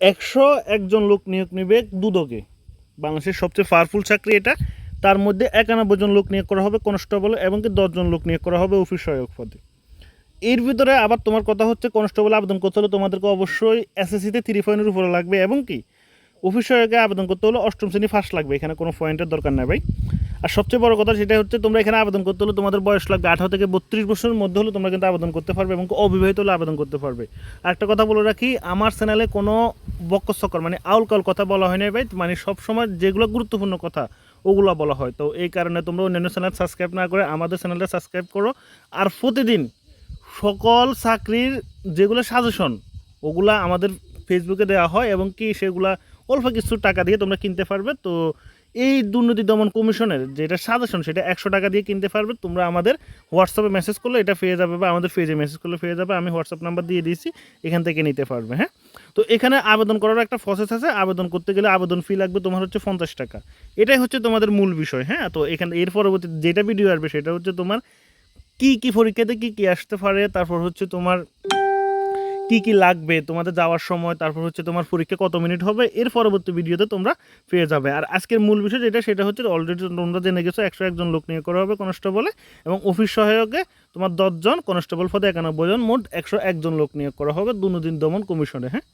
একশো একজন লোক নিয়োগ নেবে দুদকে। বাংলাদেশের সবচেয়ে পাওয়ারফুল চাকরি এটা। তার মধ্যে একানব্বই জন লোক নিয়োগ করা হবে কনস্টেবল এবং কি দশজন লোক নিয়োগ করা হবে অফিস সহায়ক পদে। এর ভিতরে আবার তোমার কথা হচ্ছে কনস্টেবল আবেদন করতে হলে তোমাদেরকে অবশ্যই এসএসসিতে থ্রি পয়েন্টের উপরে লাগবে এবং কি অফিস সহায়কে আবেদন করতে হলে অষ্টম শ্রেণি ফার্স্ট লাগবে। এখানে কোনো পয়েন্টের দরকার নেই ভাই। আর সবচেয়ে বড় কথা সেটা হচ্ছে তোমরা এখানে আবেদন করতে হলে তোমাদের বয়স লাগবে আঠারো থেকে বত্রিশ বছরের মধ্যে হলে তোমরা কিন্তু আবেদন করতে পারবে এবং অবিবাহিত হলে আবেদন করতে পারবে। আর একটা কথা বলে রাখি, আমার চ্যানেলে কোনো বক্কসকর মানে আউল কাউল কথা বলা হয় না ভাই মানে সবসময় যেগুলো গুরুত্বপূর্ণ কথা ওগুলো বলা হয়। তো এই কারণে তোমরা অন্যান্য চ্যানেল সাবস্ক্রাইব না করে আমাদের চ্যানেলটা সাবস্ক্রাইব করো। আর প্রতিদিন সকল চাকরির যেগুলো সাজেশন, ওগুলা আমাদের ফেসবুকে দেওয়া হয় এবং কি সেগুলা অল্প কিছু টাকা দিয়ে তোমরা কিনতে পারবে। তো এই দুর্নীতি দমন কমিশনের যেটা সাজেশন, সেটা একশো টাকা দিয়ে কিনতে পারবে। তোমরা আমাদের হোয়াটসঅ্যাপে মেসেজ করলে এটা পেয়ে যাবে বা আমাদের পেজে মেসেজ করলে পেয়ে যাবে। আমি হোয়াটসঅ্যাপ নাম্বার দিয়ে দিয়েছি, এখান থেকে নিতে পারবে হ্যাঁ? তো এখানে আবেদন করার একটা প্রসেস আছে। আবেদন করতে গেলে আবেদন ফি লাগবে তোমার হচ্ছে পঞ্চাশ টাকা। এটাই হচ্ছে তোমাদের মূল বিষয় হ্যাঁ? তো এখানে এর পরবর্তী যেটা ভিডিও আসবে, সেটা হচ্ছে তোমার কি কি পরীক্ষাতে কি কি আসতে পারে, তারপর হচ্ছে তোমার কি কি লাগবে, তোমাদের যাওয়ার সময়, তারপর হচ্ছে তোমার পরীক্ষা কত মিনিট হবে, এর পরবর্তী ভিডিওতে তোমরা পেয়ে যাবে। আর আজকের মূল বিষয় যেটা, সেটা হচ্ছে অলরেডি তোমরা জেনে গেছো, একশো একজন লোক নিয়ে করা হবে কনস্টেবলে এবং অফিস সহায়কে তোমার দশজন কনস্টেবল পদে একানব্বই জন, মোট একশো একজন লোক নিয়োগ করা হবে দুদিন দমন কমিশনে হ্যাঁ?